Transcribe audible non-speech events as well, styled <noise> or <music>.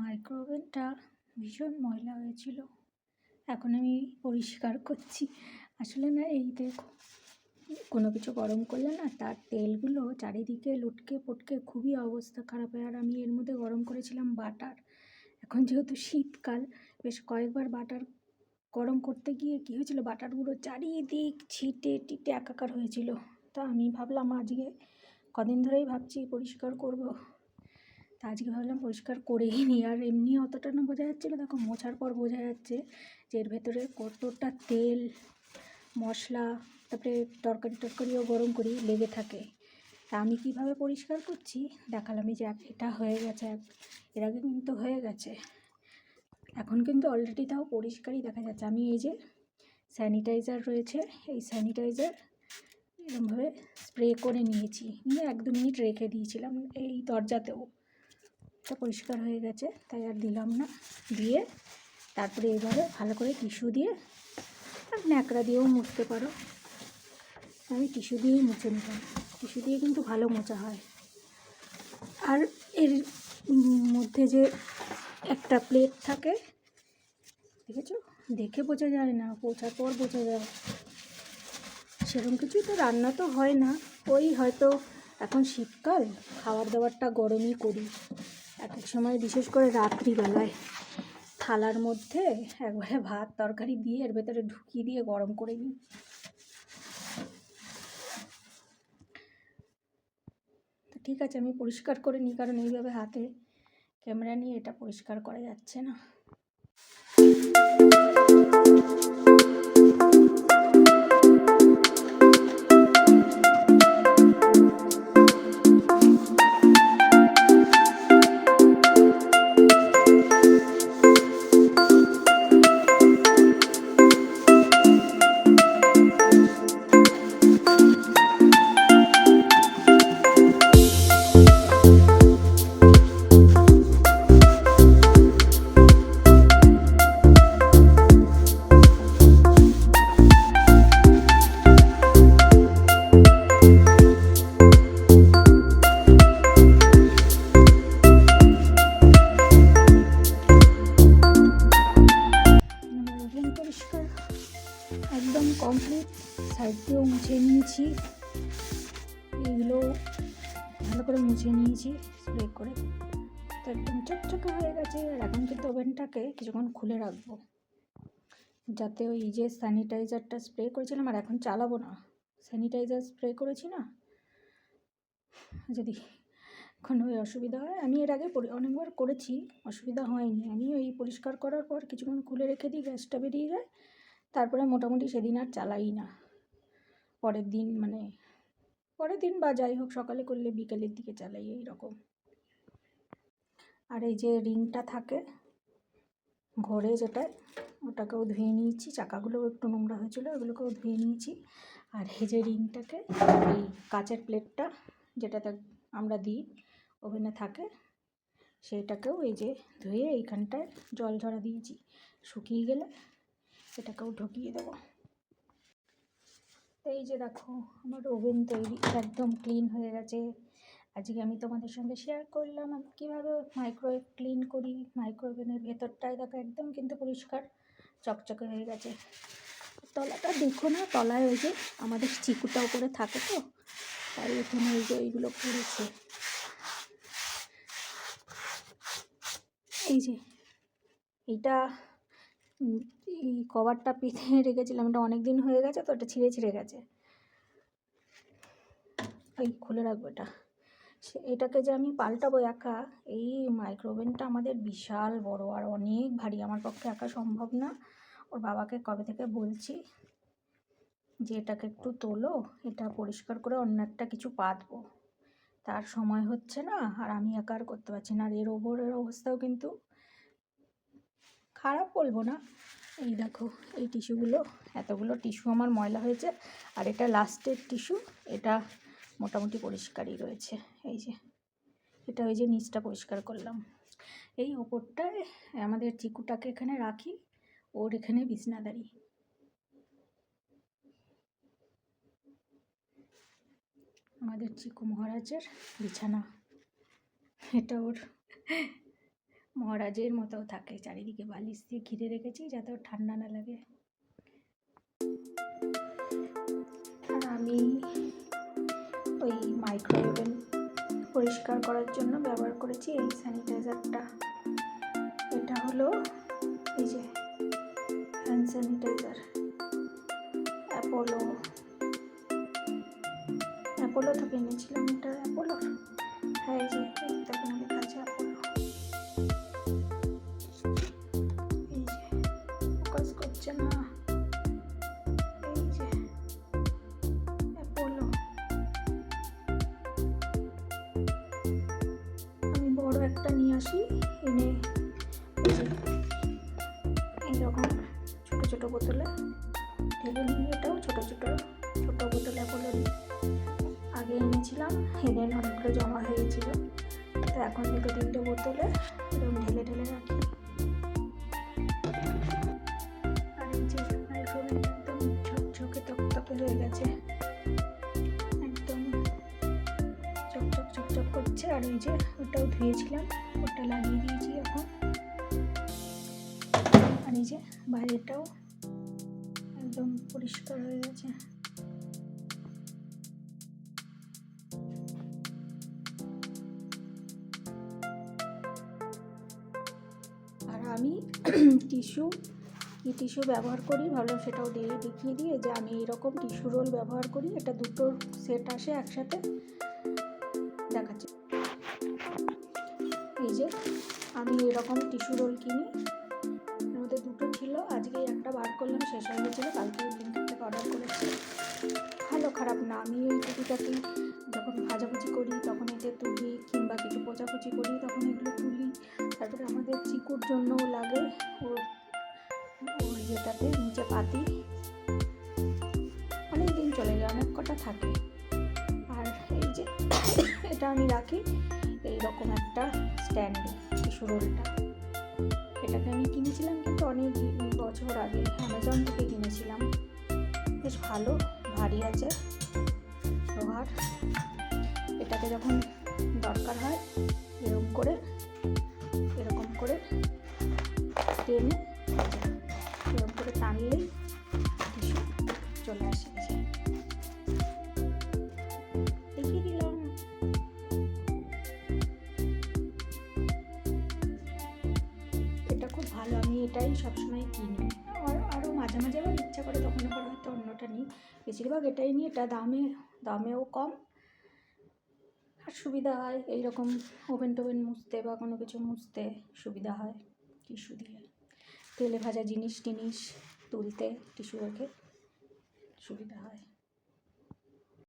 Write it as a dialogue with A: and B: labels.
A: মাইক্রোওভেনটা ভীষণ ময়লা হয়েছিল। এখন আমি পরিষ্কার করছি। আসলে না, এই দেখো, কোনো কিছু গরম করলে না তার তেলগুলো চারিদিকে লটকে পটকে খুবই অবস্থা খারাপ হয়। আর আমি এর মধ্যে গরম করেছিলাম বাটার। এখন যেহেতু শীতকাল, বেশ কয়েকবার বাটার গরম করতে গিয়ে কী হয়েছিল, বাটারগুলো চারিদিক ছিটে টিটে একাকার হয়েছিল। তা আমি ভাবলাম আজকে কদিন ধরেই ভাবছি পরিষ্কার করব। তা আজকে ভাবলাম পরিষ্কার করেই নিই আর এমনি অতটা না বোঝা যাচ্ছিল, দেখো মোছার পর বোঝা যাচ্ছে যে এর ভেতরে কতটা তেল, মশলা, তারপরে তরকারি টরকারিও গরম করি লেগে থাকে। তা আমি কীভাবে পরিষ্কার করছি? দেখালাম যে এটা হয়ে গেছে এক এর আগে কিন্তু হয়ে গেছে। এখন কিন্তু অলরেডি তাও পরিষ্কারই দেখা যাচ্ছে। আমি এই যে স্যানিটাইজার রয়েছে, এই স্যানিটাইজার এরকমভাবে স্প্রে করে নিয়েছি। নিয়ে এক দু মিনিট রেখে দিয়েছিলাম এই দরজাতেও। এটা পরিষ্কার হয়ে গেছে, তাই আর দিলাম না। দিয়ে তারপরে এবারে ভালো করে টিস্যু দিয়ে আর ন্যাকড়া দিয়েও মুছতে পারো। আমি টিস্যু দিয়েই মুছে নিলাম। টিস্যু দিয়ে কিন্তু ভালো মোছা হয়। আর এর মধ্যে যে একটা প্লেট থাকে, দেখেছ? দেখে বোঝা যায় না, পোছার পর বোঝা যায়। সেরকম কিছুই তো রান্না তো হয় না। ওই হয়তো এখন শীতকাল খাবার দাবারটা গরমই করি। এক এক সময় বিশেষ করে রাত্রিবেলায় থালার মধ্যে একবারে ভাত তরকারি দিয়ে এর ভেতরে ঢুকিয়ে দিয়ে গরম করে নিই। তো ঠিক আছে, আমি পরিষ্কার করে নিই, কারণ এইভাবে হাতে ক্যামেরা নিয়ে এটা পরিষ্কার করা যাচ্ছে না। নিয়েছি স্প্রে করে। তো একদম চকচকে হয়ে গেছে, আর এখন কিন্তু ওভেনটাকে কিছুক্ষণ খুলে রাখব। যাতে ওই যে স্যানিটাইজারটা স্প্রে করেছিলাম, আর এখন চালাবো না। স্যানিটাইজার স্প্রে করেছি না? যদি কোনো অসুবিধা হয়, আমি এর আগে অনেকবার করেছি, অসুবিধা হয়নি। আমি ওই পরিষ্কার করার পর কিছুক্ষণ খুলে রেখে দিই, গ্যাসটা বেরিয়ে যায়। তারপরে মোটামুটি সেদিন আর চালাই না। পরের দিন মানে পরের দিন বা যাই হোক সকালে করলে বিকেলের দিকে চালাই এই রকম। আর এই যে রিংটা থাকে, ঘোরে যেটা, ওটাকেও ধুয়ে নিয়েছি। চাকাগুলোও একটু নোংরা হয়েছিল, ওগুলোকেও ধুয়ে নিয়েছি। আর এই যে রিংটাকে, এই কাচের প্লেটটা যেটাতে আমরা দিই, ওভেনে থাকে, সেটাকেও এই যে ধুয়ে এইখানটায় জল ঝরা দিয়েছি। শুকিয়ে গেলে এটাকেও ঢুকিয়ে দেবো। এই যে দেখো আমার ওভেন তৈরি একদম ক্লিন হয়ে গেছে। আজকে আমি তোমাদের সঙ্গে শেয়ার করলাম কীভাবে মাইক্রোওয়েভ ক্লিন করি। মাইক্রোওভেনের ভেতরটায় দেখো একদম কিন্তু পরিষ্কার চকচকে হয়ে গেছে। তলাটা দেখো না তলায় ওই যে আমাদের চিকুটা উপরে থাকে তো তাই এখানে ওই যে ওইগুলো পড়েছে। এই যে উম, এই কভারটা পেতে <laughs> রেখেছিলাম। এটা অনেক দিন হয়ে গেছে তো, এটা ছিঁড়ে ছিঁড়ে গেছে। এই খুলে রাখব এটা। এটাকে যে আমি পাল্টাবো একা, এই মাইক্রোওভেনটা আমাদের বিশাল বড় আর অনেক ভারী। আমার পক্ষে একা সম্ভব না। ওর বাবাকে কবে থেকে বলছি যে এটাকে একটু তোলো, এটা পরিষ্কার করে অন্য একটা কিছু পাতবো। তার সময় হচ্ছে না, আর আমি একা আর করতে পারছি না। আর এর ওপরের অবস্থাও কিন্তু খারাপ বলব না। এই দেখো, এই টিস্যুগুলো, এতগুলো টিস্যু আমার ময়লা হয়েছে। আর এটা লাস্টের টিস্যু, এটা মোটামুটি পরিষ্কারই রয়েছে। এই যে, এটা ওই যে নিচটা পরিষ্কার করলাম। এই ওপরটায় আমাদের চিকুটাকে এখানে রাখি, ওর এখানে বিছনাদারি আমাদের চিকু মহারাজের বিছানা, এটা ওর। মহারাজের মতো থাকে। চারিদিকে বালিশ দিয়ে ঘিরে রেখেছি যাতে ওর ঠান্ডা না লাগে। আর আমি ওই মাইক্রোওয়েভেন পরিষ্কার করার জন্য ব্যবহার করেছি এই স্যানিটাইজারটা এটা হলো এই যে হ্যান্ড স্যানিটাইজার অ্যাপোলো অ্যাপোলো থেকে এনেছিলাম এটা অ্যাপোলোর হ্যাঁ এই যে করছে না আমি বড় একটা নিয়ে আসি, এনে এই এইরকম ছোটো ছোটো বোতলে ঢেলে নিয়ে এটাও, ছোটো ছোটো ছোটো বোতলে অ্যাপোলো আগে এনেছিলাম, এনে অনেকগুলো জমা হয়ে গেছিল তো এখন দুটো তিনটে বোতলে এরকম ঢেলে ঢেলে রাখি। হয়ে গেছে। একদম চকচক চকচক করছে। আর ওই যে ওটাও ধুয়েছিলাম, ওটা লাগিয়ে দিয়েছি এখন। আর এই যে বাইরেটাও একদম পরিষ্কার হয়ে গেছে। আর আমি <clears throat> টিস্যু কী টিস্যু ব্যবহার করি, ভালো সেটাও দিয়ে দেখিয়ে দিয়ে যে আমি এরকম টিস্যু রোল ব্যবহার করি, এটা দুটো সেট আসে একসাথে দেখাচ্ছি। এই যে আমি এরকম টিস্যু রোল কিনি মধ্যে দুটো ছিল, আজকে একটা বার করলাম, শেষ হয়ে গেছিল, কালকে ব্লিঙ্কেট থেকে অর্ডার করেছি। ভালো, খারাপ না, আমি ওই টুকিটাকি যখন ভাজাভুজি করি, তখন এতে তুলি কিংবা কিছু পোচাপুচি করি, তখন এগুলো তুলি, তারপরে আমাদের চিকুর জন্যও লাগে, ওর ওর ইয়েটাতে নিচে পাতি অনেক দিন চলে যায়, অনেক কটা থাকে। আর এই যে <coughs> এটা আমি রাখি এই রকম একটা স্ট্যান্ডে টিস্যু রোলটা এটাকে আমি কিনেছিলাম কিন্তু অনেক বছর আগে অ্যামাজন থেকে কিনেছিলাম। বেশ ভালো, ভারী আছে লোহার। এটাকে যখন দরকার হয়, এরকম করে এরকম করে টেনে এটাই সবসময় কিনি। আর আরও মাঝে মাঝে আবার ইচ্ছা করে তখন আবার হয়তো অন্যটা নিই। বেশিরভাগ এটাই নিই এটা দামে, দামেও কম। আর সুবিধা হয়, এইরকম ওভেন টোভেন মুছতে বা কোনো কিছু মুছতে সুবিধা হয় টিস্যু দিয়ে। তেলে ভাজা জিনিস টিনিস তুলতে, টিস্যু রেখে সুবিধা হয়।